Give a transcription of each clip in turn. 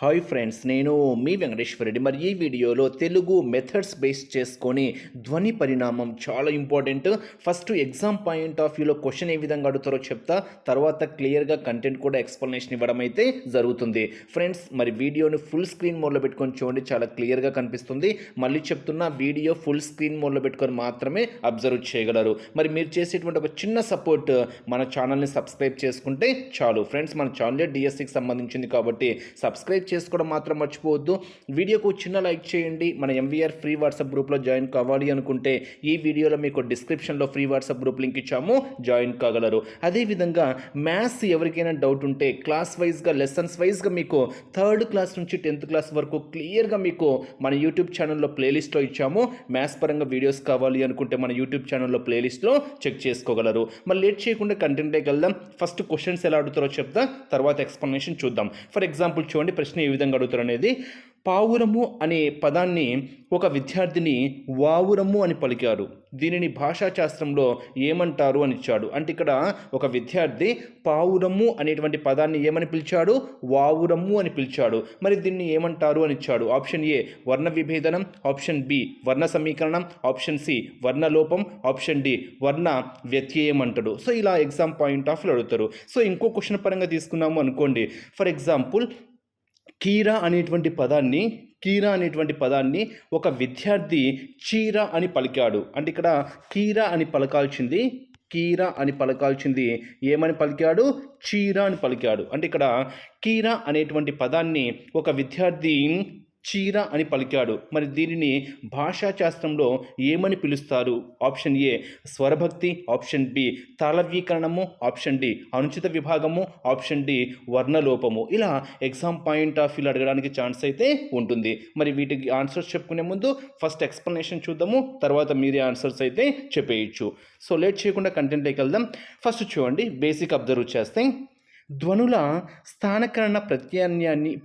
Hi friends నేను మీ వెంకటేశ్వర రెడ్డి మరి ఈ వీడియోలో తెలుగు మెథడ్స్ బేస్ చేసుకొని ధ్వని పరిణామం చాలా important first exam point of వ్యూలో క్వశ్చన్ ఏ విధంగా అడుగుతారో చెప్తా. తర్వాత క్లియర్గా కంటెంట్ కూడా ఎక్స్ప్లెనేషన్ ఇవ్వడం అయితే జరుగుతుంది. ఫ్రెండ్స్ మరి వీడియోని ఫుల్ స్క్రీన్ మోడ్లో పెట్టుకొని చూడండి చాలా క్లియర్గా కనిపిస్తుంది. మళ్ళీ చెప్తున్నా వీడియో ఫుల్ స్క్రీన్ మోడ్లో పెట్టుకొని మాత్రమే అబ్జర్వ్ చేయగలరు. మరి మీరు చేసేటువంటి ఒక చిన్న సపోర్ట్ మన ఛానల్ని సబ్స్క్రైబ్ చేసుకుంటే చాలు. ఫ్రెండ్స్ మన ఛానల్ డిఎస్సికి సంబంధించింది కాబట్టి సబ్స్క్రైబ్ చేసుకోవడం మాత్రం మర్చిపోవద్దు. వీడియోకు చిన్న లైక్ చేయండి. మన ఎంవీఆర్ ఫ్రీ వాట్సాప్ గ్రూప్లో జాయిన్ కావాలి అనుకుంటే ఈ వీడియోలో మీకు డిస్క్రిప్షన్లో ఫ్రీ వాట్సాప్ గ్రూప్ లింక్ ఇచ్చాము. జాయిన్ కాగలరు. అదేవిధంగా మ్యాథ్స్ ఎవరికైనా డౌట్ ఉంటే క్లాస్ వైజ్గా లెసన్స్ వైజ్గా మీకు థర్డ్ క్లాస్ నుంచి టెన్త్ క్లాస్ వరకు క్లియర్గా మీకు మన యూట్యూబ్ ఛానల్లో ప్లేలిస్ట్లో ఇచ్చాము. మ్యాథ్స్ పరంగా వీడియోస్ కావాలి అనుకుంటే మన యూట్యూబ్ ఛానల్లో ప్లేలిస్ట్లో చెక్ చేసుకోగలరు. మరి లేట్ చేయకుండా కంటెంట్కి వెళ్దాం. ఫస్ట్ క్వశ్చన్స్ ఎలా అడుగుతారో చెప్తా తర్వాత ఎక్స్ప్లెనేషన్ చూద్దాం. ఫర్ ఎగ్జాంపుల్ చూడండి ప్రశ్న ఏ విధంగా అడుగుతారు అనేది పావురము అనే పదాన్ని ఒక విద్యార్థిని వావురము అని పలికారు. దీనిని భాషాశాస్త్రంలో ఏమంటారు అని ఇచ్చాడు. అంటే ఇక్కడ ఒక విద్యార్థి పావురము అనేటువంటి పదాన్ని ఏమని పిలిచాడు? వావురము అని పిలిచాడు. మరి దీన్ని ఏమంటారు అని ఇచ్చాడు. ఆప్షన్ ఏ వర్ణ విభేదనం. ఆప్షన్ బి వర్ణ సమీకరణం. ఆప్షన్ సి వర్ణలోపం ఆప్షన్ డి వర్ణ వ్యత్యయం అంటాడు. సో ఇలా ఎగ్జామ్ పాయింట్ ఆఫ్ అడుగుతారు. సో ఇంకో క్వశ్చన్ పరంగా తీసుకున్నాము అనుకోండి. ఫర్ ఎగ్జాంపుల్ కీరా అనేటువంటి పదాన్ని కీరా అనేటువంటి పదాన్ని ఒక విద్యార్థి చీర అని పలికాడు. అంటే ఇక్కడ కీరా అని పలకాల్సింది కీరా అని పలకాల్సింది ఏమని పలికాడు? చీర అని పలికాడు. అంటే ఇక్కడ కీరా అనేటువంటి పదాన్ని ఒక విద్యార్థి చీర అని పలికాడు. మరి దీనిని భాషాశాస్త్రంలో ఏమని పిలుస్తారు? ఆప్షన్ ఏ స్వరభక్తి. ఆప్షన్ బి తాళవ్యీకరణము ఆప్షన్ డి అనుచిత విభాగము. ఆప్షన్ డి వర్ణలోపము. ఇలా ఎగ్జామ్ పాయింట్ ఆఫ్ వ్యూలో అడగడానికి ఛాన్స్ అయితే ఉంటుంది. మరి వీటికి ఆన్సర్స్ చెప్పుకునే ముందు ఫస్ట్ ఎక్స్ప్లెనేషన్ చూద్దాము. తర్వాత మీరే ఆన్సర్స్ అయితే చెప్పేయచ్చు. సో లేట్ చేయకుండా కంటెంట్లోకి వెళ్దాం. ఫస్ట్ చూడండి బేసిక్ అబ్జర్వ్ చేస్తే ధ్వనుల స్థానకరణ ప్రత్యామ్నాన్ని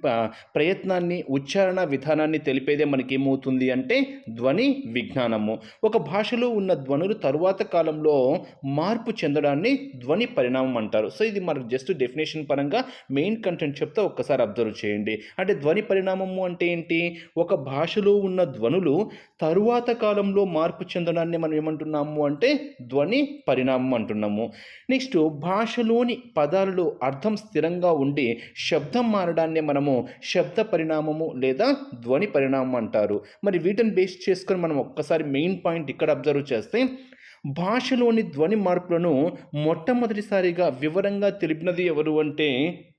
ప్రయత్నాన్ని ఉచ్చారణ విధానాన్ని తెలిపేదే మనకి ఏమవుతుంది అంటే ధ్వని విజ్ఞానము. ఒక భాషలో ఉన్న ధ్వనులు తరువాత కాలంలో మార్పు చెందడాన్ని ధ్వని పరిణామం అంటారు. సో ఇది మనకు జస్ట్ డెఫినేషన్ పరంగా మెయిన్ కంటెంట్ చెప్తే ఒక్కసారి అబ్జర్వ్ చేయండి. అంటే ధ్వని పరిణామము అంటే ఏంటి? ఒక భాషలో ఉన్న ధ్వనులు తరువాత కాలంలో మార్పు చెందడాన్ని మనం ఏమంటున్నాము అంటే ధ్వని పరిణామం అంటున్నాము. నెక్స్ట్ భాషలోని పదాలలో అర్థం స్థిరంగా ఉండి శబ్దం మారడాన్ని మనము శబ్ద పరిణామము లేదా ధ్వని పరిణామం అంటారు. మరి వీటిని బేస్ చేసుకొని మనం ఒక్కసారి మెయిన్ పాయింట్ ఇక్కడ అబ్జర్వ్ చేస్తే భాషలోని ధ్వని మార్పులను మొట్టమొదటిసారిగా వివరంగా తెలిపినది ఎవరు అంటే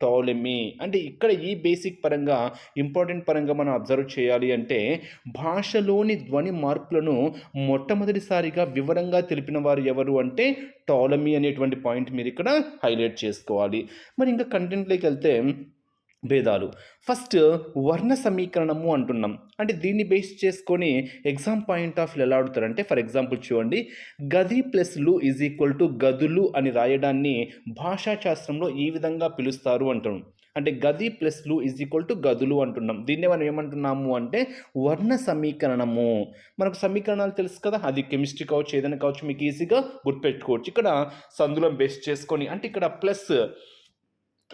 టాలెమీ అంటే ఇక్కడ ఈ బేసిక్ పరంగా ఇంపార్టెంట్ పరంగా మనం అబ్జర్వ్ చేయాలి అంటే భాషలోని ధ్వని మార్పులను మొట్టమొదటిసారిగా వివరంగా తెలిపిన వారు ఎవరు అంటే టాలమీ అనేటువంటి పాయింట్ మీరు ఇక్కడ హైలైట్ చేసుకోవాలి. మరి ఇంకా కంటెంట్లోకి వెళ్తే భేదాలు. ఫస్ట్ వర్ణ సమీకరణము అంటున్నాం. అంటే దీన్ని బేస్ చేసుకొని ఎగ్జామ్ పాయింట్ ఆఫ్ ఎలా ఆడుతారంటే ఫర్ ఎగ్జాంపుల్ చూడండి గది ప్లస్లు ఈజ్ ఈక్వల్ టు గదులు అని రాయడాన్ని భాషాశాస్త్రంలో ఈ విధంగా పిలుస్తారు అంటున్నాం. అంటే గది ప్లస్లు ఈజ్ ఈక్వల్ టు గదులు అంటున్నాం. దీన్నే మనం ఏమంటున్నాము అంటే వర్ణ సమీకరణము. మనకు సమీకరణాలు తెలుసు కదా అది కెమిస్ట్రీ కావచ్చు ఏదైనా కావచ్చు మీకు ఈజీగా గుర్తుపెట్టుకోవచ్చు. ఇక్కడ సందులం బేస్ చేసుకొని అంటే ఇక్కడ ప్లస్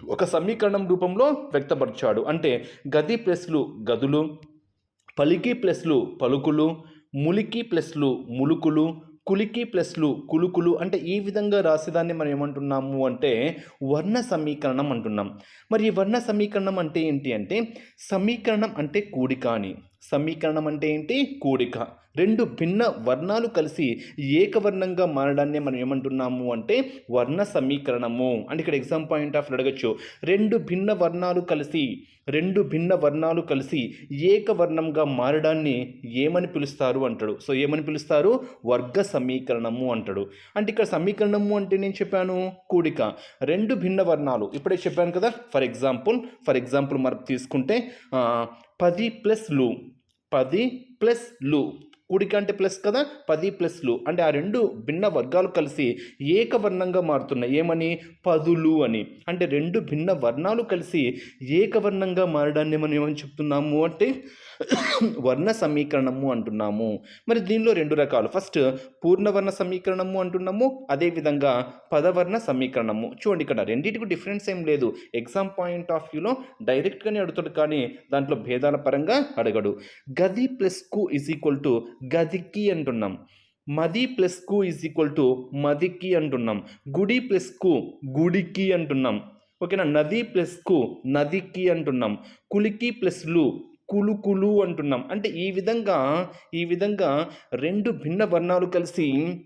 ఒక సమీకరణం రూపంలో వ్యక్తపరిచాడు. అంటే గది ప్లస్లు గదులు పలికి ప్లస్లు పలుకులు ములికి ప్లస్లు ములుకులు కులికి ప్లస్లు కులుకులు అంటే ఈ విధంగా రాసేదాన్ని మనం ఏమంటున్నాము అంటే వర్ణ సమీకరణం అంటున్నాం. మరి ఈ వర్ణ సమీకరణం అంటే ఏంటి అంటే సమీకరణం అంటే కూడిక అని. సమీకరణం అంటే ఏంటి? కూడిక. రెండు భిన్న వర్ణాలు కలిసి ఏకవర్ణంగా మారడాన్ని మనం ఏమంటున్నాము అంటే వర్ణ సమీకరణము. అంటే ఇక్కడ ఎగ్జామ్ పాయింట్ ఆఫ్ అడగచ్చు. రెండు భిన్న వర్ణాలు కలిసి రెండు భిన్న వర్ణాలు కలిసి ఏకవర్ణంగా మారడాన్ని ఏమని పిలుస్తారు అంటాడు. సో ఏమని పిలుస్తారు? వర్గ సమీకరణము అంటాడు. అంటే ఇక్కడ సమీకరణము అంటే నేను చెప్పాను? కూడిక. రెండు భిన్న వర్ణాలు. ఇప్పుడే చెప్పాను కదా ఫర్ ఎగ్జాంపుల్ ఫర్ ఎగ్జాంపుల్ మనం తీసుకుంటే పది ప్లస్లు. పది ప్లస్లు. కూడిక అంటే ప్లస్ కదా? పది ప్లస్లు. అంటే ఆ రెండు భిన్న వర్గాలు కలిసి ఏకవర్ణంగా మారుతున్నాయి. ఏమని? పదులు అని. అంటే రెండు భిన్న వర్ణాలు కలిసి ఏకవర్ణంగా మారడాన్ని మనం ఏమని చెప్తున్నాము అంటే వర్ణ సమీకరణము అంటున్నాము. మరి దీనిలో రెండు రకాలు. ఫస్ట్ పూర్ణవర్ణ సమీకరణము అంటున్నాము. అదేవిధంగా పదవర్ణ సమీకరణము. చూడండి ఇక్కడ రెండింటికి డిఫరెన్స్ ఏం లేదు. ఎగ్జామ్ పాయింట్ ఆఫ్ వ్యూలో డైరెక్ట్గానే అడుగుతాడు కానీ దాంట్లో భేదాల పరంగా అడగడు. గది ప్లస్కు ఇజ్ ఈక్వల్ టు గదికి అంటున్నాం. మది ప్లస్కు ఈజ్ ఈక్వల్ టు మదికి అంటున్నాం. గుడి ప్లస్కు గుడికి అంటున్నాం. ఓకేనా? నది ప్లస్కు నదికి అంటున్నాం. కులికి ప్లస్లు కులుకులు అంటున్నాం. అంటే ఈ విధంగా ఈ విధంగా రెండు భిన్న వర్ణాలు కలిసి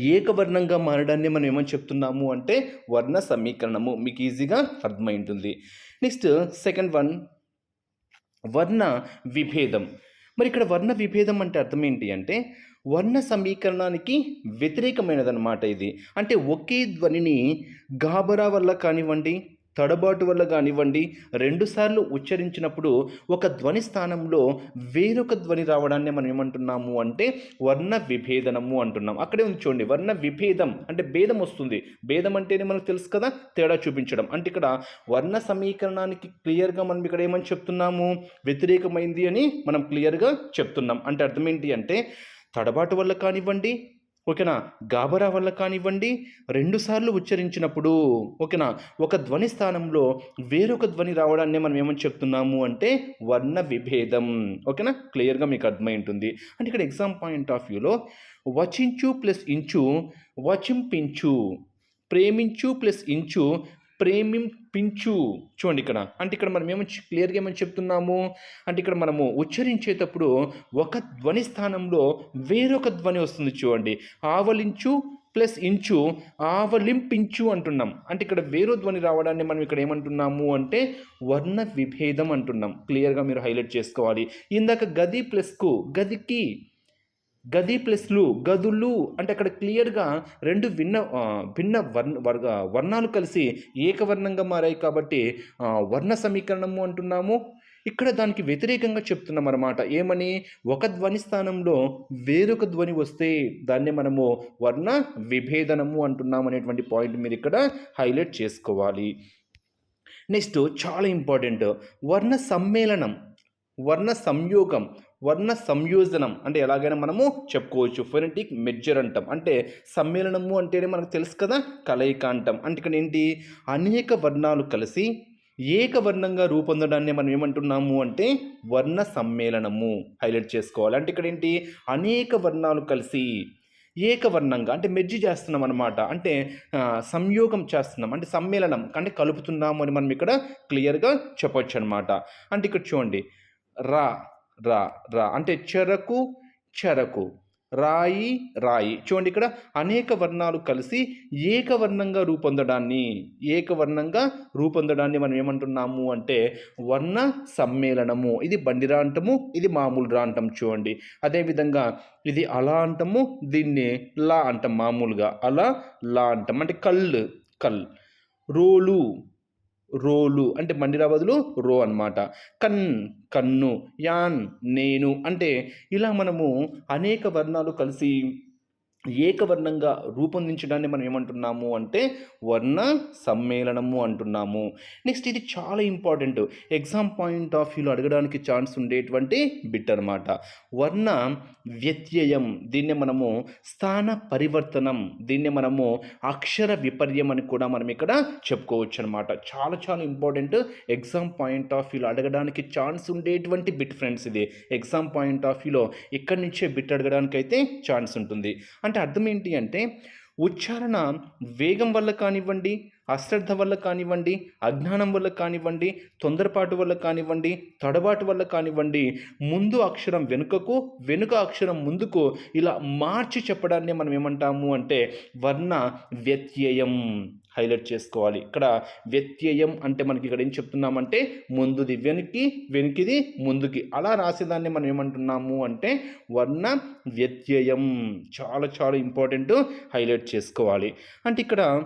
ఏకవర్ణంగా మారడాన్ని మనం ఏమని చెప్తున్నాము అంటే వర్ణ సమీకరణము. మీకు ఈజీగా అర్థమై ఉంటుంది నెక్స్ట్ సెకండ్ వన్ వర్ణ విభేదం. మరి ఇక్కడ వర్ణ విభేదం అంటే అర్థం ఏంటి అంటే వర్ణ సమీకరణానికి వ్యతిరేకమైనదన్నమాట ఇది. అంటే ఒకే ధ్వనిని గాబరా వల్ల కానివ్వండి తడబాటు వల్ల కానివ్వండి రెండుసార్లు ఉచ్చరించినప్పుడు ఒక ధ్వని స్థానంలో వేరొక ధ్వని రావడాన్ని మనం ఏమంటున్నాము అంటే వర్ణ విభేదనము అంటున్నాం. అక్కడే ఉంచోండి వర్ణ విభేదం అంటే భేదం వస్తుంది. భేదం అంటేనే మనకు తెలుసు కదా తేడా చూపించడం. అంటే ఇక్కడ వర్ణ సమీకరణానికి క్లియర్గా మనం ఇక్కడ ఏమని చెప్తున్నాము? వ్యతిరేకమైంది అని మనం క్లియర్గా చెప్తున్నాం. అంటే అర్థం ఏంటి అంటే తడబాటు వల్ల కానివ్వండి ఓకేనా? గాబరా వల్ల కానివ్వండి రెండుసార్లు ఉచ్చరించినప్పుడు ఓకేనా? ఒక ధ్వని స్థానంలో వేరొక ధ్వని రావడాన్ని మనం ఏమని చెప్తున్నాము అంటే వర్ణ విభేదం. ఓకేనా? క్లియర్గా మీకు అర్థమై ఉంటుంది అంటే ఇక్కడ ఎగ్జామ్ పాయింట్ ఆఫ్ వ్యూలో వచించు ప్లస్ ఇంచు వచింపించు ప్రేమించు ప్లస్ ఇంచు ప్రేమింపించు. చూడండి ఇక్కడ. అంటే ఇక్కడ మనం ఏమని క్లియర్గా ఏమని చెప్తున్నాము? అంటే ఇక్కడ మనము ఉచ్చరించేటప్పుడు ఒక ధ్వని స్థానంలో వేరొక ధ్వని వస్తుంది చూడండి. ఆవలించు ప్లస్ ఇంచు ఆవలింపించు అంటున్నాం. అంటే ఇక్కడ వేరో ధ్వని రావడాన్ని మనం ఇక్కడ ఏమంటున్నాము అంటే వర్ణ విభేదం అంటున్నాం. క్లియర్గా మీరు హైలైట్ చేసుకోవాలి. ఇందాక గది ప్లస్కు గదికి గది ప్లస్లు గదులు అంటే అక్కడ క్లియర్గా రెండు భిన్న భిన్న వర్ణ వర్గ వర్ణాలు కలిసి ఏకవర్ణంగా మారాయి కాబట్టి వర్ణ సమీకరణము అంటున్నాము. ఇక్కడ దానికి వ్యతిరేకంగా చెప్తున్నాం అన్నమాట ఏమని? ఒక ధ్వని స్థానంలో వేరొక ధ్వని వస్తే దాన్ని మనము వర్ణ విభేదనము అంటున్నాం అనేటువంటి పాయింట్ మీరు ఇక్కడ హైలైట్ చేసుకోవాలి. నెక్స్ట్ చాలా ఇంపార్టెంట్ వర్ణ సమ్మేళనం వర్ణ సంయోగం వర్ణ సంయోజనం అంటే ఎలాగైనా మనము చెప్పుకోవచ్చు. ఫొనెటిక్ మెజర్ అంటాం అంటే సమ్మేళనము అంటేనే మనకు తెలుసు కదా కలయిక అంటాం అంటే ఇక్కడ ఏంటి? అనేక వర్ణాలు కలిసి ఏకవర్ణంగా రూపొందడాన్ని మనం ఏమంటున్నాము అంటే వర్ణ సమ్మేళనము హైలైట్ చేసుకోవాలి. అంటే ఇక్కడ ఏంటి? అనేక వర్ణాలు కలిసి ఏకవర్ణంగా అంటే మెజ్జి చేస్తున్నాం అనమాట అంటే సంయోగం చేస్తున్నాం. అంటే సమ్మేళనం. అంటే కలుపుతున్నాము అని మనం ఇక్కడ క్లియర్గా చెప్పొచ్చు అనమాట అంటే ఇక్కడ చూడండి. రా రా రా. అంటే చెరకు చెరకు. రాయి రాయి. చూడండి ఇక్కడ అనేక వర్ణాలు కలిసి ఏకవర్ణంగా రూపొందడాన్ని ఏకవర్ణంగా రూపొందడాన్ని మనం ఏమంటున్నాము అంటే వర్ణ సమ్మేళనము. ఇది బండిరా అంటము ఇది మామూలు రా అంటాం చూడండి. అదేవిధంగా ఇది అలా అంటాము దీన్ని లా అంటాం మామూలుగా. అలా లా అంటాం. అంటే కళ్ళు కల్. రోలు రోలు అంటే మండిరా బదులు రో అన్నమాట. కన్ కన్ను యాన్ నేను అంటే ఇలా మనము అనేక వర్ణాలు కలిసి ఏకవర్ణంగా రూపొందించడాన్ని మనం ఏమంటున్నాము అంటే వర్ణ సమ్మేళనము అంటున్నాము. నెక్స్ట్ ఇది చాలా ఇంపార్టెంట్. ఎగ్జామ్ పాయింట్ ఆఫ్ వ్యూలో అడగడానికి ఛాన్స్ ఉండేటువంటి బిట్ అనమాట వర్ణ వ్యత్యయం. దీన్నే మనము స్థాన పరివర్తనం. దీన్నే మనము అక్షర విపర్యం అని కూడా మనం ఇక్కడ చెప్పుకోవచ్చు అనమాట చాలా చాలా ఇంపార్టెంట్ ఎగ్జామ్ పాయింట్ ఆఫ్ వ్యూలో అడగడానికి ఛాన్స్ ఉండేటువంటి బిట్ ఫ్రెండ్స్ ఇది. ఎగ్జామ్ పాయింట్ ఆఫ్ వ్యూలో ఇక్కడి నుంచే బిట్ అడగడానికి అయితే ఛాన్స్ ఉంటుంది. అంటే అర్థం ఏంటి అంటే ఉచ్చారణ వేగం వల్ల కానివ్వండి అశ్రద్ధ వల్ల కానివ్వండి అజ్ఞానం వల్ల కానివ్వండి తొందరపాటు వల్ల కానివ్వండి తడబాటు వల్ల కానివ్వండి ముందు అక్షరం వెనుకకు వెనుక అక్షరం ముందుకు ఇలా మార్చి చెప్పడాన్ని మనం ఏమంటాము అంటే వర్ణ వ్యత్యయం హైలైట్ చేసుకోవాలి. ఇక్కడ వ్యత్యయం అంటే మనకి ఇక్కడ ఏం చెప్తున్నామంటే ముందుది వెనక్కి వెనుకిది ముందుకి. అలా రాసేదాన్ని మనం ఏమంటున్నాము అంటే వర్ణ వ్యత్యయం. చాలా చాలా ఇంపార్టెంట్ హైలైట్ చేసుకోవాలి. అంటే ఇక్కడ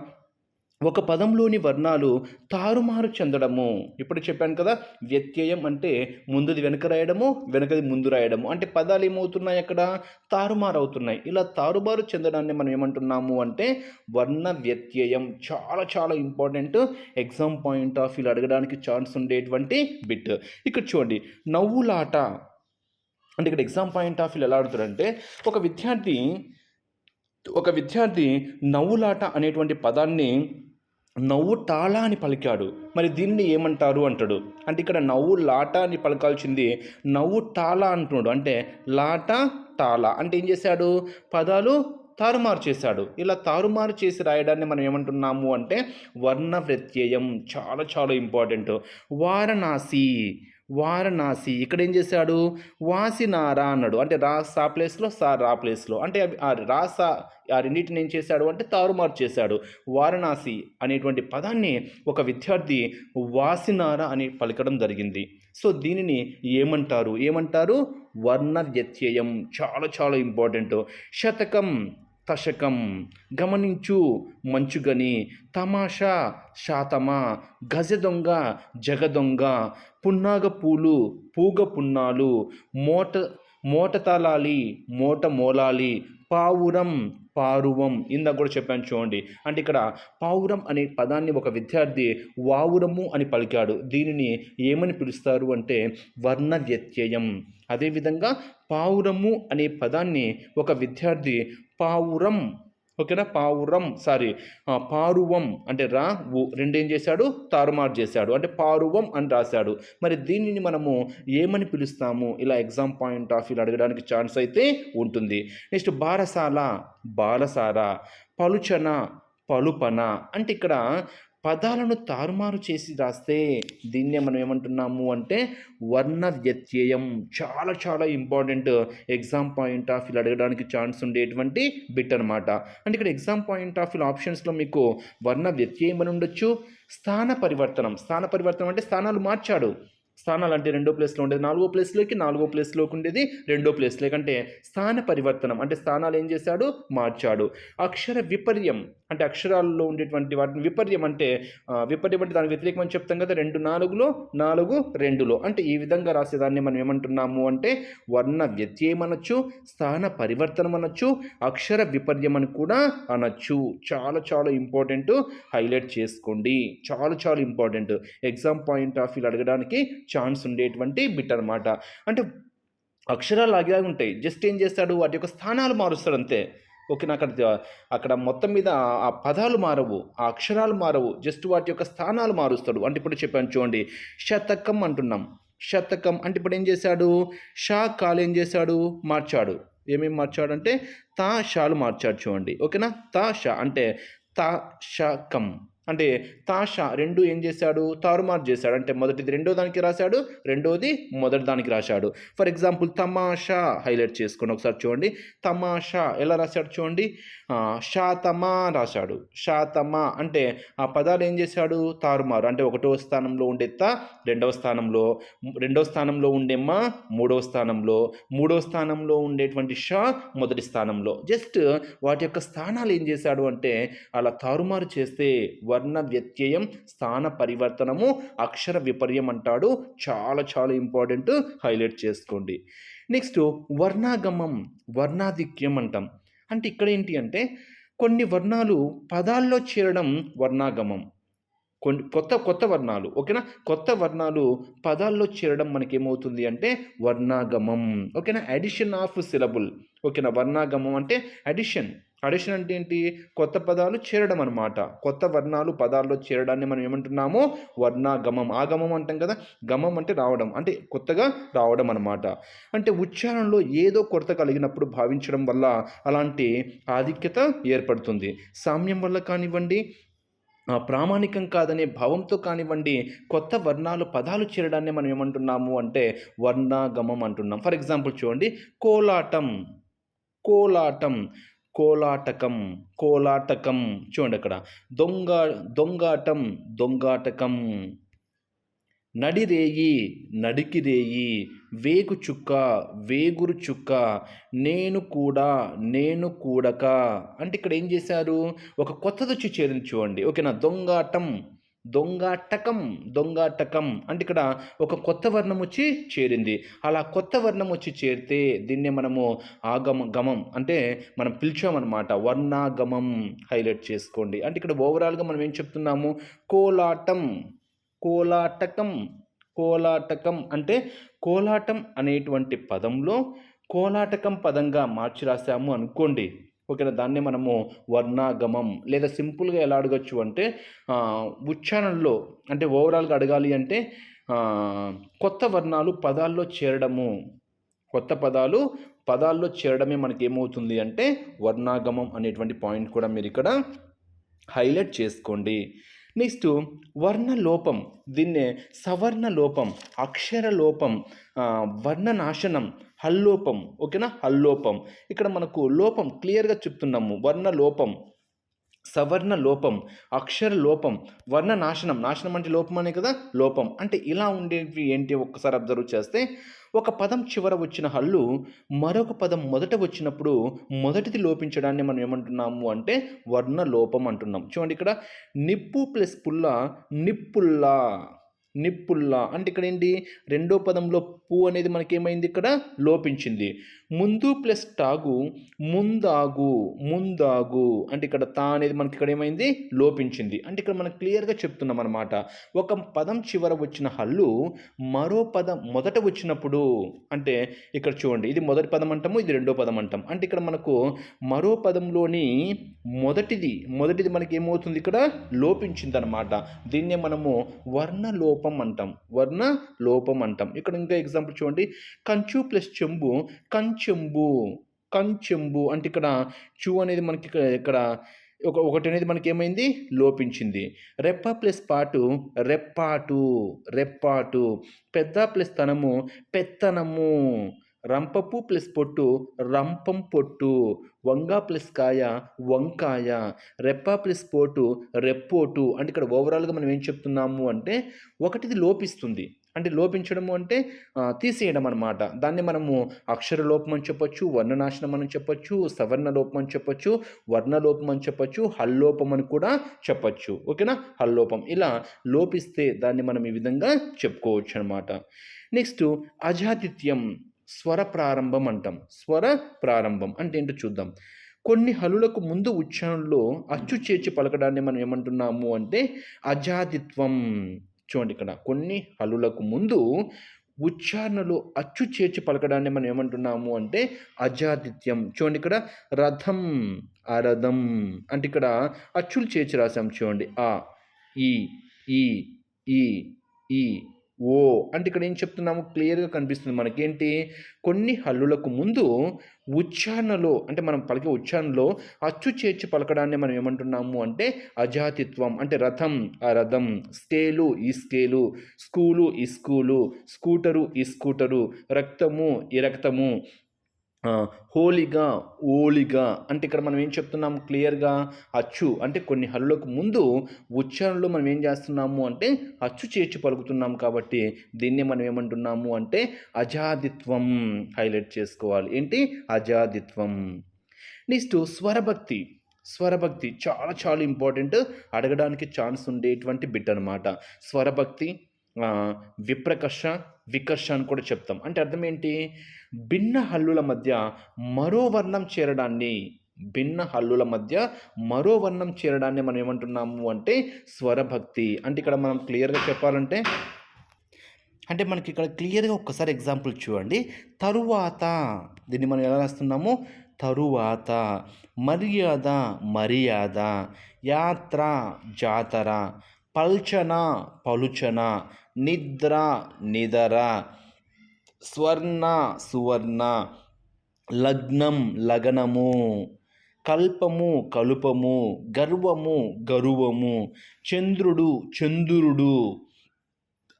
ఒక పదంలోని వర్ణాలు తారుమారు చెందడము. ఇప్పుడు చెప్పాను కదా వ్యత్యయం అంటే ముందుది వెనక రాయడము వెనకది ముందు రాయడము. అంటే పదాలు ఏమవుతున్నాయి అక్కడ? తారుమారు అవుతున్నాయి ఇలా తారుమారు చెందడాన్ని మనం ఏమంటున్నాము అంటే వర్ణ వ్యత్యయం. చాలా చాలా important exam point of view అడగడానికి ఛాన్స్ ఉండేటువంటి బిట్. ఇక్కడ చూడండి నవ్వులాట. అంటే ఇక్కడ ఎగ్జామ్ పాయింట్ ఆఫ్ వ్యూ ఎలా ఆడుతారంటే ఒక విద్యార్థి ఒక విద్యార్థి నవ్వులాట అనేటువంటి పదాన్ని నవ్వు టాలా అని పలికాడు. మరి దీన్ని ఏమంటారు అంటాడు. అంటే ఇక్కడ నవ్వు లాట అని పలకాల్సింది నవ్వు టాలా అంటున్నాడు. అంటే లాట టాలా అంటే ఏం చేశాడు? పదాలు తారుమారు చేశాడు. ఇలా తారుమారు చేసి రాయడాన్ని మనం ఏమంటున్నాము అంటే వర్ణ వ్యత్యయం చాలా చాలా ఇంపార్టెంట్. వారణాసి వారణాసి. ఇక్కడ ఏం చేశాడు? వాసినారా అన్నాడు. అంటే రా సా ప్లేస్లో సా రా ప్లేస్లో. అంటే రాసా ఆ రా సా ఆ రెండింటిని ఏం చేశాడు అంటే తారుమారు చేశాడు. వారణాసి అనేటువంటి పదాన్ని ఒక విద్యార్థి వాసినారా అని పలకడం జరిగింది. సో దీనిని ఏమంటారు? ఏమంటారు? వర్ణ వ్యత్యయం చాలా చాలా ఇంపార్టెంట్. శతకం తశకం గమనించు మంచుగని. తమాషా శాతమా గజ దొంగ జగ దొంగ పున్నాగ పూలు పూగ పున్నాలు. మోట మోటతాలాలి మోట మోలాలి. పావురం పారువం. ఇందాక కూడా చెప్పాను చూడండి. అంటే ఇక్కడ పావురం అనే పదాన్ని ఒక విద్యార్థి వావురము అని పలికాడు. దీనిని ఏమని పిలుస్తారు అంటే వర్ణ వ్యత్యయం అదేవిధంగా పావురము అనే పదాన్ని ఒక విద్యార్థి పావురం ఓకేనా? పావురం సారీ పారువం అంటే రా ఉ రెండు ఏం చేశాడు? తారుమారు చేశాడు. అంటే పారువం అని రాశాడు. మరి దీనిని మనము ఏమని పిలుస్తాము? ఇలా ఎగ్జామ్ పాయింట్ ఆఫ్ వ్యూలో అడగడానికి ఛాన్స్ అయితే ఉంటుంది. నెక్స్ట్ బారసాల బాలసార పలుచన పలుపన అంటే ఇక్కడ పదాలను తారుమారు చేసి రాస్తే దీన్నే మనం ఏమంటున్నాము అంటే వర్ణ వ్యత్యయం చాలా చాలా important exam point of view అడగడానికి ఛాన్స్ ఉండేటువంటి బిట్ అనమాట అంటే ఇక్కడ ఎగ్జామ్ పాయింట్ ఆఫ్ వ్యూ ఆప్షన్స్లో మీకు వర్ణ వ్యత్యయం అని ఉండొచ్చు స్థాన పరివర్తనం. స్థాన పరివర్తనం అంటే స్థానాలు మార్చాడు. స్థానాలు అంటే రెండో ప్లేస్లో ఉండేది నాలుగో ప్లేస్లోకి నాలుగో ప్లేస్లోకి ఉండేది రెండో ప్లేస్లోకి అంటే స్థాన పరివర్తనం. అంటే స్థానాలు ఏం చేశాడు? మార్చాడు. అక్షర విపర్యం. అంటే అక్షరాల్లో ఉండేటువంటి వాటిని విపర్యం అంటే విపర్యం అంటే దాని వ్యతిరేకం అని చెప్తాం కదా రెండు నాలుగులో నాలుగు రెండులో. అంటే ఈ విధంగా రాసేదాన్ని మనం ఏమంటున్నాము అంటే వర్ణ వ్యత్యయం అనొచ్చు స్థాన పరివర్తనం అనొచ్చు అక్షర విపర్యం అని కూడా అనొచ్చు. చాలా చాలా ఇంపార్టెంట్ హైలైట్ చేసుకోండి. చాలా చాలా important. Exam point of view అడగడానికి ఛాన్స్ ఉండేటువంటి బిట్ అనమాట అంటే అక్షరాలు అలాగే ఉంటాయి. జస్ట్ ఏం చేస్తాడు? వాటి యొక్క స్థానాలు మారుస్తాడు అంతే. ఓకే అక్కడ అక్కడ మొత్తం మీద ఆ- ఆ పదాలు మారవు ఆ అక్షరాలు మారవు జస్ట్ వాటి యొక్క స్థానాలు మారుస్తాడు. అంటే ఇప్పుడు చెప్పాను చూడండి శతకం అంటున్నాం. శతకం అంటే ఇప్పుడు ఏం చేశాడు? షా కాలు ఏం చేశాడు? మార్చాడు. ఏమేమి మార్చాడు అంటే తా షాలు మార్చాడు చూడండి. ఓకేనా? తా షా అంటే తా షకం అంటే తాష రెండు ఏం చేశాడు? తారుమారు చేశాడు. అంటే మొదటిది రెండో దానికి రాశాడు రెండోది మొదటి దానికి రాశాడు. ఫర్ ఎగ్జాంపుల్ తమాషా హైలైట్ చేసుకొని ఒకసారి చూడండి. తమాషా ఎలా రాశాడు చూడండి? షాతమా శాతమా రాశాడు. శాతమా అంటే ఆ పదాలు ఏం చేశాడు? తారుమారు. అంటే ఒకటో స్థానంలో ఉండే త రెండవ స్థానంలో రెండవ స్థానంలో ఉండే మా మూడవ స్థానంలో మూడవ స్థానంలో ఉండేటువంటి షా మొదటి స్థానంలో. జస్ట్ వాటి యొక్క స్థానాలు ఏం చేశాడు అంటే అలా తారుమారు చేస్తే వర్ణ వ్యత్యయం స్థాన పరివర్తనము అక్షర విపర్యం అంటాడు. చాలా చాలా ఇంపార్టెంట్ హైలైట్ చేసుకోండి. నెక్స్ట్ వర్ణాగమం వర్ణాధిక్యం అంటాం. అంటే ఇక్కడ ఏంటి అంటే కొన్ని వర్ణాలు పదాల్లో చేరడం వర్ణాగమం. కొన్ని కొత్త కొత్త వర్ణాలు ఓకేనా? కొత్త వర్ణాలు పదాల్లో చేరడం మనకేమవుతుంది అంటే వర్ణాగమం. ఓకేనా? అడిషన్ ఆఫ్ సిలబుల్ ఓకేనా? వర్ణాగమం అంటే అడిషన్ అడిషన్ అంటే ఏంటి? కొత్త పదాలు చేరడం అనమాట కొత్త వర్ణాలు పదాల్లో చేరడాన్ని మనం ఏమంటున్నాము? వర్ణాగమం. ఆగమం అంటాం కదా? గమం అంటే రావడం. అంటే కొత్తగా రావడం అనమాట అంటే ఉచ్చారణలో ఏదో కొరత కలిగినప్పుడు భావించడం వల్ల అలాంటి ఆధిక్యత ఏర్పడుతుంది. సామ్యం వల్ల కానివ్వండి ప్రామాణికం కాదనే భావంతో కానివ్వండి కొత్త వర్ణాలు పదాలు చేరడాన్ని మనం ఏమంటున్నాము అంటే వర్ణాగమం అంటున్నాం. ఫర్ ఎగ్జాంపుల్ చూడండి కోలాటం. కోలాటం. కోలాటకం కోలాటకం. చూడండి అక్కడ. దొంగ దొంగాటం దొంగాటకం. నడిరేయి నడికిరేయి. వేగు చుక్క వేగురు చుక్క. నేను కూడా నేను కూడక. అంటే ఇక్కడ ఏం చేశారు? ఒక కొత్తది వచ్చి చేరింది చూడండి. ఓకేనా? దొంగాటం. దొంగాటకం దొంగాటకం అంటే ఇక్కడ ఒక కొత్త వర్ణం వచ్చి చేరింది. అలా కొత్త వర్ణం వచ్చి చేరితే దీన్నే మనము ఆగమ గమం అంటే మనం పిలిచామన్నమాట వర్ణాగమం హైలైట్ చేసుకోండి. అంటే ఇక్కడ ఓవరాల్గా మనం ఏం చెప్తున్నాము? కోలాటం కోలాటకం కోలాటకం అంటే కోలాటం అనేటువంటి పదంలో కోలాటకం పదంగా మార్చి రాసాము అనుకోండి. ఓకేనా? దాన్ని మనము వర్ణాగమం లేదా సింపుల్గా ఎలా అడగచ్చు అంటే ఉచ్చారణలో అంటే ఓవరాల్గా అడగాలి అంటే కొత్త వర్ణాలు పదాల్లో చేరడము. కొత్త పదాలు పదాల్లో చేరడమే మనకి ఏమవుతుంది అంటే వర్ణాగమం అనేటువంటి పాయింట్ కూడా మీరు ఇక్కడ హైలైట్ చేసుకోండి. నెక్స్ట్ వర్ణ లోపం దీన్నే సవర్ణ లోపం అక్షర లోపం వర్ణ నాశనం హల్లోపం ఓకేనా? హల్లోపం. ఇక్కడ మనకు లోపం క్లియర్గా చెప్తున్నాము వర్ణ లోపం సవర్ణ లోపం అక్షర లోపం వర్ణ నాశనం. నాశనం అంటే లోపం అనే కదా? లోపం. అంటే ఇలా ఉండేవి ఏంటి? ఒక్కసారి అబ్జర్వ్ చేస్తే ఒక పదం చివర వచ్చిన హల్లు మరొక పదం మొదట వచ్చినప్పుడు మొదటిది లోపించడాన్ని మనం ఏమంటున్నాము అంటే వర్ణ లోపం అంటున్నాం. చూడండి ఇక్కడ నిప్పు ప్లస్ పుల్ల నిప్పుల్లా నిప్పుల్లా. అంటే ఇక్కడ ఏంటి? రెండో పదంలో పు అనేది మనకేమైంది ఇక్కడ? లోపించింది. ముందు ప్లస్ టాగు ముందాగు ముందాగు అంటే ఇక్కడ తా అనేది మనకి ఇక్కడ ఏమైంది? లోపించింది. అంటే ఇక్కడ మనం క్లియర్గా చెప్తున్నాం అనమాట ఒక పదం చివర వచ్చిన హల్లు మరో పదం మొదట వచ్చినప్పుడు అంటే ఇక్కడ చూడండి ఇది మొదటి పదం అంటాము ఇది రెండో పదం అంటాం. అంటే ఇక్కడ మనకు మరో పదంలోని మొదటిది మొదటిది మనకి ఏమవుతుంది ఇక్కడ? లోపించింది అనమాట దీన్నే మనము వర్ణ లోపం అంటాం. వర్ణ లోపం అంటాం. ఇక్కడ ఇంకా ఎగ్జాంపుల్ చూడండి. కంచు ప్లస్ చెంబు కంచెంబు కంచెంబు అంటే ఇక్కడ చూ అనేది మనకి ఇక్కడ ఇక్కడ ఒక ఒకటి అనేది మనకి ఏమైంది? లోపించింది. రెప్ప ప్లస్ పాటు రెప్పాటు రెప్పాటు. పెద్ద ప్లస్ తనము పెత్తనము. రంపపు ప్లస్ పొట్టు రంపం పొట్టు. వంగ ప్లస్ కాయ వంకాయ. రెప్ప ప్లస్ పోటు రెప్పోటు. అంటే ఇక్కడ ఓవరాల్గా మనం ఏం చెప్తున్నాము అంటే ఒకటిది లోపిస్తుంది. అంటే లోపించడము అంటే తీసేయడం అనమాట దాన్ని మనము అక్షర లోపం అని చెప్పొచ్చు వర్ణనాశనం అని చెప్పొచ్చు సవర్ణ లోపం అని చెప్పొచ్చు వర్ణలోపం అని చెప్పొచ్చు హల్లోపం అని కూడా చెప్పొచ్చు. ఓకేనా? హల్లోపం ఇలా లోపిస్తే దాన్ని మనం ఈ విధంగా చెప్పుకోవచ్చు అనమాట నెక్స్ట్ అజాతిథ్యం స్వర ప్రారంభం అంటాం. స్వర ప్రారంభం అంటే ఏంటో చూద్దాం. కొన్ని హలులకు ముందు ఉచ్చారణలో అచ్చు చేర్చి పలకడాన్ని మనం ఏమంటున్నాము అంటే అజాతిత్వం. చూడండి ఇక్కడ. కొన్ని హల్లులకు ముందు ఉచ్చారణలో అచ్చు చేర్చి పలకడాన్ని మనం ఏమంటున్నాము అంటే అజాతిథ్యం చూడండి ఇక్కడ రథం అరథం అంటే ఇక్కడ అచ్చులు చేర్చి రాసాం చూడండి. ఆ ఈ ఈ ఈ ఈ ఓ అంటే ఇక్కడ ఏం చెప్తున్నాము? క్లియర్గా కనిపిస్తుంది మనకేంటి? కొన్ని హల్లులకు ముందు ఉచ్చారణలో అంటే మనం పలికే ఉచ్చారణలో అచ్చు చేర్చి పలకడాన్ని మనం ఏమంటున్నాము అంటే అజాతిత్వం అంటే రథం ఆ రథం స్కేలు ఈ స్కేలు స్కూలు ఈ స్కూలు స్కూటరు ఈ స్కూటరు రక్తము ఈ రక్తము హోలిగా ఓలిగా అంటే ఇక్కడ మనం ఏం చెప్తున్నాం? క్లియర్గా అచ్చు. అంటే కొన్ని హల్లులకు ముందు ఉచ్చారణలో మనం ఏం చేస్తున్నాము అంటే అచ్చు చేర్చి పలుకుతున్నాం కాబట్టి దీన్ని మనం ఏమంటున్నాము అంటే అజాదిత్వం హైలైట్ చేసుకోవాలి. ఏంటి? అజాదిత్వం. నెక్స్ట్ స్వరభక్తి. స్వరభక్తి చాలా చాలా ఇంపార్టెంట్. అడగడానికి ఛాన్స్ ఉండేటువంటి బిట్ అనమాట స్వరభక్తి విప్రకర్ష వికర్ష అని కూడా చెప్తాం. అంటే అర్థం ఏంటి? భిన్న హల్లుల మధ్య మరో వర్ణం చేరడాన్ని భిన్న హల్లుల మధ్య మరో వర్ణం చేరడాన్ని మనం ఏమంటున్నాము అంటే స్వరభక్తి. అంటే ఇక్కడ మనం క్లియర్గా చెప్పాలంటే అంటే మనకి ఇక్కడ క్లియర్గా ఒక్కసారి ఎగ్జాంపుల్ చూడండి. తరువాత దీన్ని మనం ఎలా రాస్తున్నాము? తరువాత మర్యాద మర్యాద యాత్ర జాతర పల్చన పలుచన నిద్ర నిదర స్వర్ణ సువర్ణ లగ్నం లగనము కల్పము కలుపము గర్వము గరువము చంద్రుడు చంద్రుడు.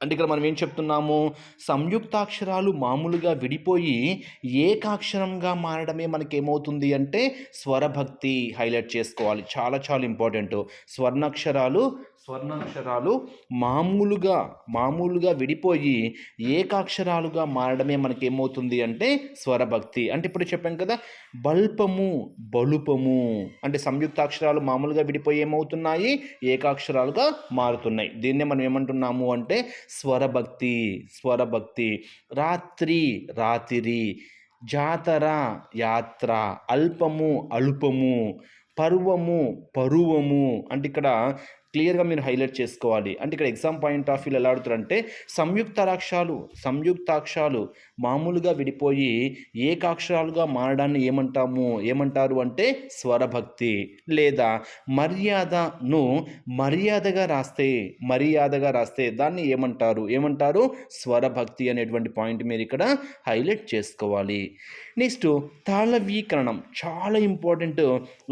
అంటే ఇక్కడ మనం ఏం చెప్తున్నాము? సంయుక్తాక్షరాలు మామూలుగా విడిపోయి ఏకాక్షరంగా మారడమే మనకి ఏమవుతుంది అంటే స్వరభక్తి హైలైట్ చేసుకోవాలి. చాలా చాలా ఇంపార్టెంట్. స్వర్ణాక్షరాలు స్వర్ణాక్షరాలు మామూలుగా మామూలుగా విడిపోయి ఏకాక్షరాలుగా మారడమే మనకి ఏమవుతుంది అంటే స్వరభక్తి. అంటే ఇప్పుడు చెప్పాం కదా బల్పము బలుపము. అంటే సంయుక్తాక్షరాలు మామూలుగా విడిపోయి ఏమవుతున్నాయి? ఏకాక్షరాలుగా మారుతున్నాయి. దీన్నే మనం ఏమంటున్నాము అంటే స్వరభక్తి స్వరభక్తి. రాత్రి రాతిరి. జాతర యాత్ర. అల్పము అల్పము. పర్వము పరువము. అంటే ఇక్కడ క్లియర్గా మీరు హైలైట్ చేసుకోవాలి. అంటే ఇక్కడ ఎగ్జామ్ పాయింట్ ఆఫ్ వ్యూలో ఎలా అడుగుతారంటే సంయుక్తరాక్షాలు సంయుక్తాక్షరాలు మామూలుగా విడిపోయి ఏకాక్షరాలుగా మారడాన్ని ఏమంటాము ఏమంటారు అంటే స్వరభక్తి లేదా మర్యాదను మర్యాదగా రాస్తే మర్యాదగా రాస్తే దాన్ని ఏమంటారు? ఏమంటారు? స్వరభక్తి అనేటువంటి పాయింట్ మీరు ఇక్కడ హైలైట్ చేసుకోవాలి. నెక్స్ట్ తాళవీకరణం. చాలా ఇంపార్టెంట్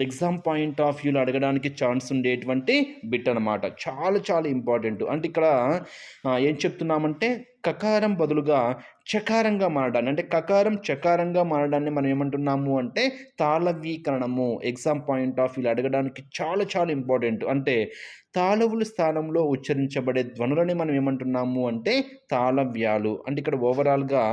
ఎగ్జామ్ పాయింట్ ఆఫ్ వ్యూలో అడగడానికి ఛాన్స్ ఉండేటువంటి బిట్ అనమాట చాలా చాలా ఇంపార్టెంట్. అంటే ఇక్కడ ఏం చెప్తున్నామంటే కకారం బదులుగా చకారంగా మారడాన్ని అంటే కకారం చకారంగా మారడాన్ని మనం ఏమంటున్నాము అంటే తాళవీకరణము ఎగ్జామ్ పాయింట్ ఆఫ్ వ్యూలో అడగడానికి చాలా చాలా ఇంపార్టెంట్. అంటే తాళవుల స్థానంలో ఉచ్చరించబడే ధ్వనులని మనం ఏమంటున్నాము అంటే తాళవ్యాలు. అంటే ఇక్కడ ఓవరాల్గా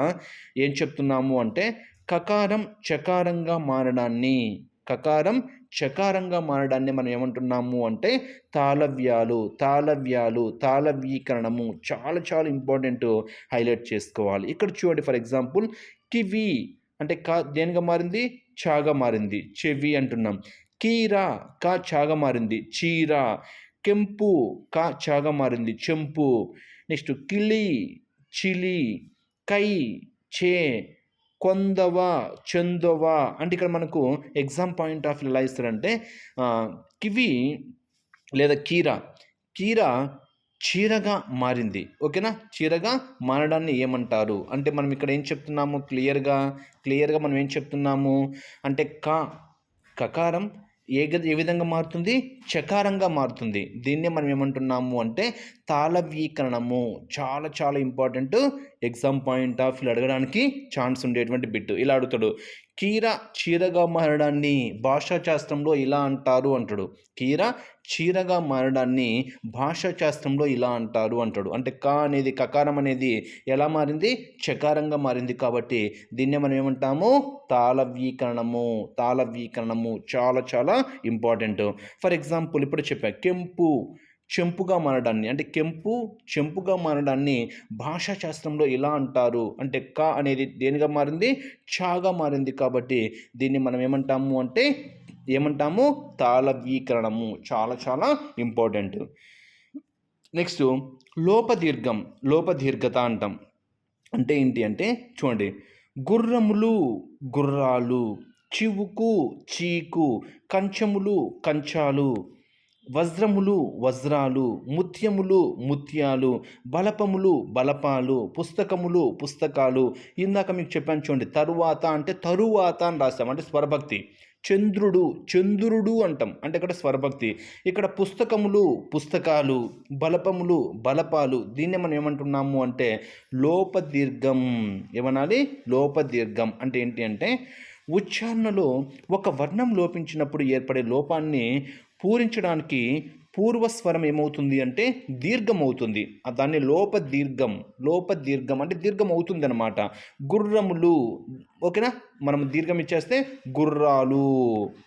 ఏం చెప్తున్నాము అంటే కకారం చకారంగా మారడాన్ని. కకారం చకారంగా మారడాన్ని మనం ఏమంటున్నాము అంటే తాళవ్యాలు తాళవ్యాలు తాళవీకరణము చాలా చాలా ఇంపార్టెంట్ హైలైట్ చేసుకోవాలి. ఇక్కడ చూడండి ఫర్ ఎగ్జాంపుల్ కివి అంటే కా దేనిగా మారింది? చాగా మారింది. చెవి అంటున్నాం. కీరా కా చాగా మారింది? చీర. కెంపు కా చాగా మారింది? చెంపు. నెక్స్ట్ కిలి చిలి కై చే కొందవ చందవ అంటే ఇక్కడ మనకు ఎగ్జామ్ పాయింట్ ఆఫ్ ఎలా ఇస్తారంటే కివి లేదా కీర. కీర చీరగా మారింది. ఓకేనా? చీరగా మారడాన్ని ఏమంటారు? అంటే మనం ఇక్కడ ఏం చెప్తున్నాము? క్లియర్గా క్లియర్గా మనం ఏం చెప్తున్నాము? అంటే కా కకారం ఏ గ- ఏ విధంగా మారుతుంది? చకారంగా మారుతుంది. దీన్నే మనం ఏమంటున్నాము అంటే తాళవీకరణము. చాలా చాలా important exam point of view అడగడానికి ఛాన్స్ ఉండేటువంటి బిట్ ఇలా అడుగుతాడు. కీర చీరగా మారడాన్ని భాషా శాస్త్రంలో ఇలా అంటారు అంటాడు. కీర చీరగా మారడాన్ని భాషా శాస్త్రంలో ఇలా అంటారు అంటాడు. అంటే క అనేది కకారం అనేది ఎలా మారింది? చకారంగా మారింది కాబట్టి దీన్నే మనం ఏమంటాము? తాళవీకరణము తాళవీకరణము చాలా చాలా ఇంపార్టెంట్ ఫర్ ఎగ్జాంపుల్ ఇప్పుడు చెప్పా కెంపు. చెంపుగా మారడాన్ని అంటే కెంపు చెంపుగా మారడాన్ని భాషా శాస్త్రంలో ఇలా అంటారు? అంటే క అనేది దేనిగా మారింది? చాగా మారింది కాబట్టి దీన్ని మనం ఏమంటాము అంటే ఏమంటాము? తాళవీకరణము. చాలా చాలా ఇంపార్టెంట్. నెక్స్ట్ లోపదీర్ఘం లోపదీర్ఘత అంటాం. అంటే ఏంటి అంటే చూడండి గుర్రములు గుర్రాలు చివుకు చీకు కంచములు కంచాలు వజ్రములు వజ్రాలు ముత్యములు ముత్యాలు బలపములు బలపాలు పుస్తకములు పుస్తకాలు. ఇందాక మీకు చెప్పాను చూడండి తరువాత అంటే తరువాత అని రాస్తాం అంటే స్వరభక్తి. చంద్రుడు చంద్రుడు అంటాం. అంటే ఇక్కడ స్వరభక్తి. ఇక్కడ పుస్తకములు పుస్తకాలు బలపములు బలపాలు. దీన్నే మనం ఏమంటున్నాము అంటే లోపదీర్ఘం. ఏమనాలి? లోపదీర్ఘం. అంటే ఏంటి అంటే ఉచ్చారణలో ఒక వర్ణం లోపించినప్పుడు ఏర్పడే లోపాన్ని పూరించడానికి పూర్వస్వరం ఏమవుతుంది అంటే దీర్ఘం అవుతుంది ఆ దాన్ని లోప దీర్ఘం అంటే దీర్ఘం అవుతుంది అనమాట గుర్రములు ఓకేనా? మనం దీర్ఘం ఇచ్చేస్తే గుర్రాలు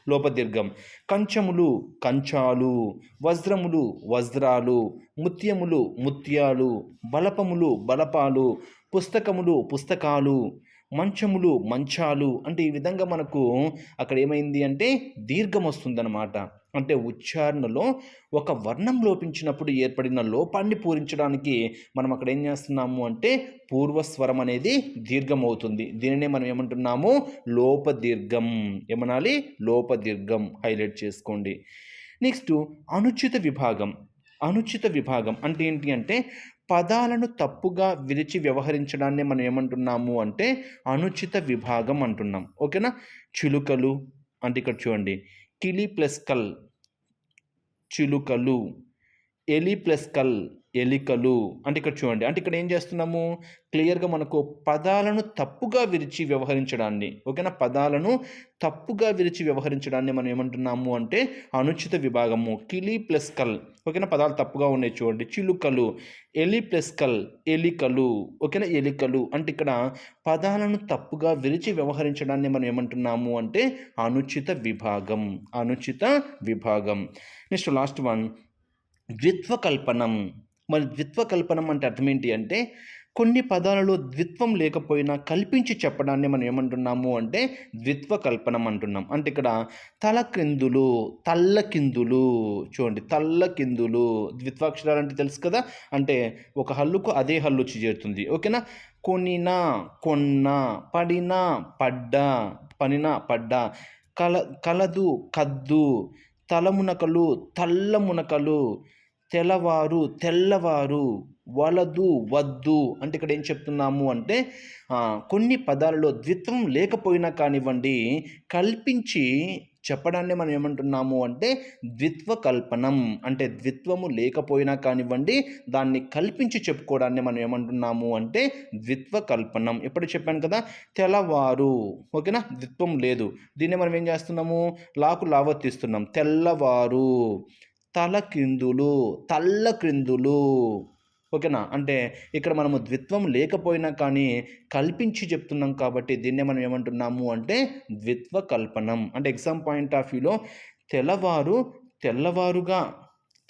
లోపదీర్ఘం. కంచములు కంచాలు. వజ్రములు వజ్రాలు. ముత్యములు ముత్యాలు. బలపములు బలపాలు. పుస్తకములు పుస్తకాలు. మంచములు మంచాలు. అంటే ఈ విధంగా మనకు అక్కడ ఏమైంది అంటే దీర్ఘం వస్తుందన్నమాట అంటే ఉచ్చారణలో ఒక వర్ణం లోపించినప్పుడు ఏర్పడిన లోపాన్ని పూరించడానికి మనం అక్కడ ఏం చేస్తున్నాము అంటే పూర్వస్వరం అనేది దీర్ఘం అవుతుంది దీనినే మనం ఏమంటున్నాము? లోపదీర్ఘం. ఏమనాలి? లోపదీర్ఘం హైలైట్ చేసుకోండి. నెక్స్ట్ అనుచిత విభాగం. అనుచిత విభాగం అంటే ఏంటి అంటే పదాలను తప్పుగా విరిచి వ్యవహరించడాన్ని మనం ఏమంటున్నాము అంటే అనుచిత విభాగం అంటున్నాం. ఓకేనా? చిలుకలు అంటే ఇక్కడ చూడండి. కిలి ప్లస్ కల్. చిలుకలు. ఎలిప్లెస్కల్ ఎలికలు. అంటే ఇక్కడ చూడండి అంటే ఇక్కడ ఏం చేస్తున్నాము? క్లియర్గా మనకు పదాలను తప్పుగా విరిచి వ్యవహరించడాన్ని ఓకేనా? పదాలను తప్పుగా విరిచి వ్యవహరించడాన్ని మనం ఏమంటున్నాము అంటే అనుచిత విభాగము కిలి ప్లస్ కల్ ఓకేనా? పదాలు తప్పుగా ఉన్నాయి చూడండి. చిలుకలు ఎలి ప్లస్ కల్ ఎలికలు ఓకేనా? ఎలికలు. అంటే ఇక్కడ పదాలను తప్పుగా విరిచి వ్యవహరించడాన్ని మనం ఏమంటున్నాము అంటే అనుచిత విభాగం అనుచిత విభాగం. నెక్స్ట్ లాస్ట్ వన్ ద్విత్వకల్పనం. మరి ద్విత్వకల్పనం అంటే అర్థం ఏంటి అంటే కొన్ని పదాలలో ద్విత్వం లేకపోయినా కల్పించి చెప్పడాన్ని మనం ఏమంటున్నాము అంటే ద్విత్వకల్పనం అంటున్నాం. అంటే ఇక్కడ తల క్రిందులు తల్ల చూడండి తల్లకిందులు ద్విత్వాక్షరాలు అంటే తెలుసు కదా? అంటే ఒక హల్లుకు అదే హల్లు వచ్చి చేరుతుంది. ఓకేనా? కొనినా కొన్న పడినా పడ్డా పనినా పడ్డా కల కలదు కద్దు తలమునకలు తల్లమునకలు తెల్లవారు తెల్లవారు వలదు వద్దు అంటే ఇక్కడ ఏం చెప్తున్నాము అంటే కొన్ని పదాలలో ద్విత్వం లేకపోయినా కానివ్వండి కల్పించి చెప్పడాన్ని మనం ఏమంటున్నాము అంటే ద్విత్వ కల్పనం అంటే ద్విత్వము లేకపోయినా కానివ్వండి దాన్ని కల్పించి చెప్పుకోవడాన్ని మనం ఏమంటున్నాము అంటే ద్విత్వ కల్పనం ఎప్పుడు చెప్పాను కదా? తెల్లవారు. ఓకేనా? ద్విత్వం లేదు. దీన్ని మనం ఏం చేస్తున్నాము? లాకు లావర్తిస్తున్నాం తెల్లవారు. తల క్రిందులు తల్ల క్రిందులు ఓకేనా? అంటే ఇక్కడ మనము ద్విత్వం లేకపోయినా కానీ కల్పించి చెప్తున్నాం కాబట్టి దీన్నే మనం ఏమంటున్నాము అంటే ద్విత్వ కల్పనం అంటే ఎగ్జామ్ పాయింట్ ఆఫ్ వ్యూలో తెల్లవారు తెల్లవారుగా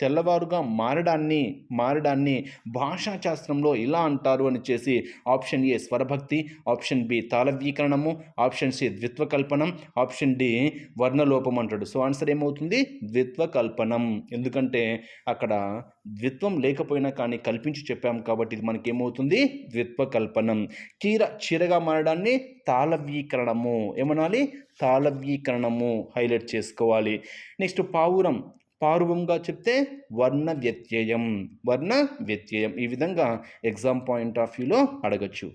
తెల్లవారుగా మారడాన్ని మారడాన్ని భాషాశాస్త్రంలో ఇలా అంటారు అని చేసి ఆప్షన్ ఏ స్వరభక్తి ఆప్షన్ బి తాళవీకరణము ఆప్షన్ సి ద్విత్వకల్పనం ఆప్షన్ డి వర్ణలోపం అంటాడు. సో ఆన్సర్ ఏమవుతుంది? ద్విత్వకల్పనం. ఎందుకంటే అక్కడ ద్విత్వం లేకపోయినా కానీ కల్పించి చెప్పాం కాబట్టి ఇది మనకి ఏమవుతుంది? ద్విత్వకల్పనం. కీర చీరగా మారడాన్ని తాళవీకరణము ఏమనాలి? తాళవీకరణము హైలైట్ చేసుకోవాలి. నెక్స్ట్ పావురం. పారువంగా చెప్తే వర్ణ వ్యత్యయం వర్ణ వ్యత్యయం. ఈ విధంగా ఎగ్జామ్ పాయింట్ ఆఫ్ వ్యూలో అడగచ్చు.